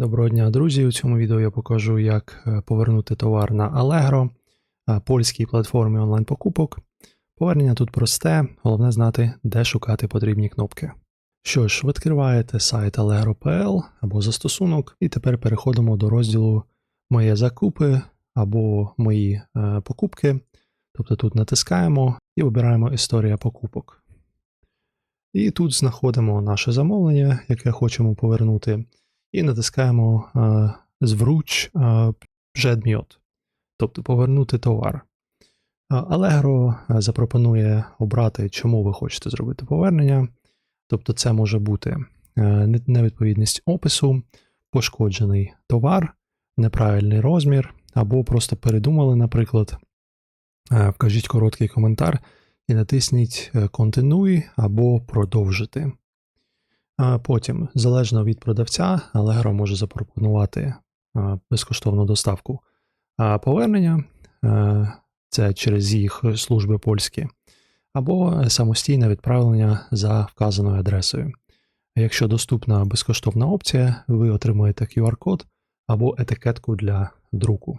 Доброго дня, друзі! У цьому відео я покажу, як е, повернути товар на Allegro, е, польській платформі онлайн-покупок. Повернення тут просте, головне знати, де шукати потрібні кнопки. Що ж, відкриваєте сайт Allegro.pl або застосунок, і тепер переходимо до розділу Моє закупи або Мої е, покупки. Тобто тут натискаємо і вибираємо Історія покупок. І тут знаходимо наше замовлення, яке хочемо повернути і натискаємо е, звруч е, «Предмет», тобто повернути товар. Е, Allegro запропонує обрати, чому ви хочете зробити повернення. Тобто, це може бути невідповідність опису, пошкоджений товар, неправильний розмір, або просто передумали, наприклад. Вкажіть короткий коментар і натисніть Континуй або продовжити. Потім, залежно від продавця, Allegro може запропонувати безкоштовну доставку повернення, е, це через їх служби польські, або самостійне відправлення за вказаною адресою. Якщо доступна безкоштовна опція, ви отримуєте QR-код або етикетку для друку.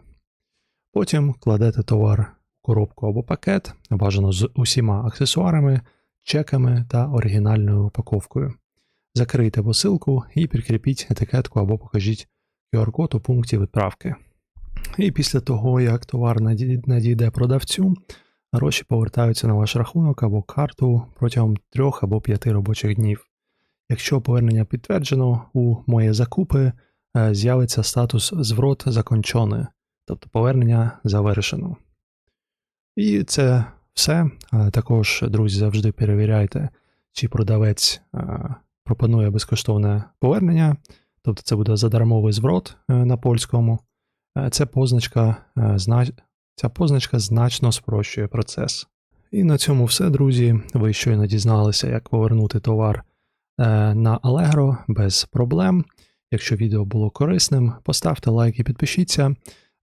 Потім кладете товар в коробку або пакет, бажано з усіма аксесуарами, чеками та оригінальною упаковкою закрийте посилку і прикріпіть етикетку або покажіть QR-код у пункті відправки. І після того, як товар надійде продавцю, гроші повертаються на ваш рахунок або карту протягом 3 або 5 робочих днів. Якщо повернення підтверджено, у моє закупи е, з'явиться статус зворот закончений, тобто повернення завершено. І це все. Е, Також, друзі, завжди перевіряйте, чи продавець е, пропонує безкоштовне повернення, тобто це буде задармовий зворот е, на польському. Е, Це позначка, е, ця позначка значно спрощує процес. І на цьому все, друзі. Ви щойно дізналися, як повернути товар на Allegro без проблем. Якщо відео було корисним, поставте лайк і підпишіться.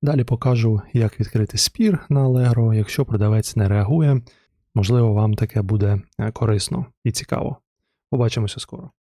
Далі покажу, як відкрити спір на Allegro, якщо продавець не реагує. Можливо, вам таке буде корисно і цікаво. Побачимося скоро.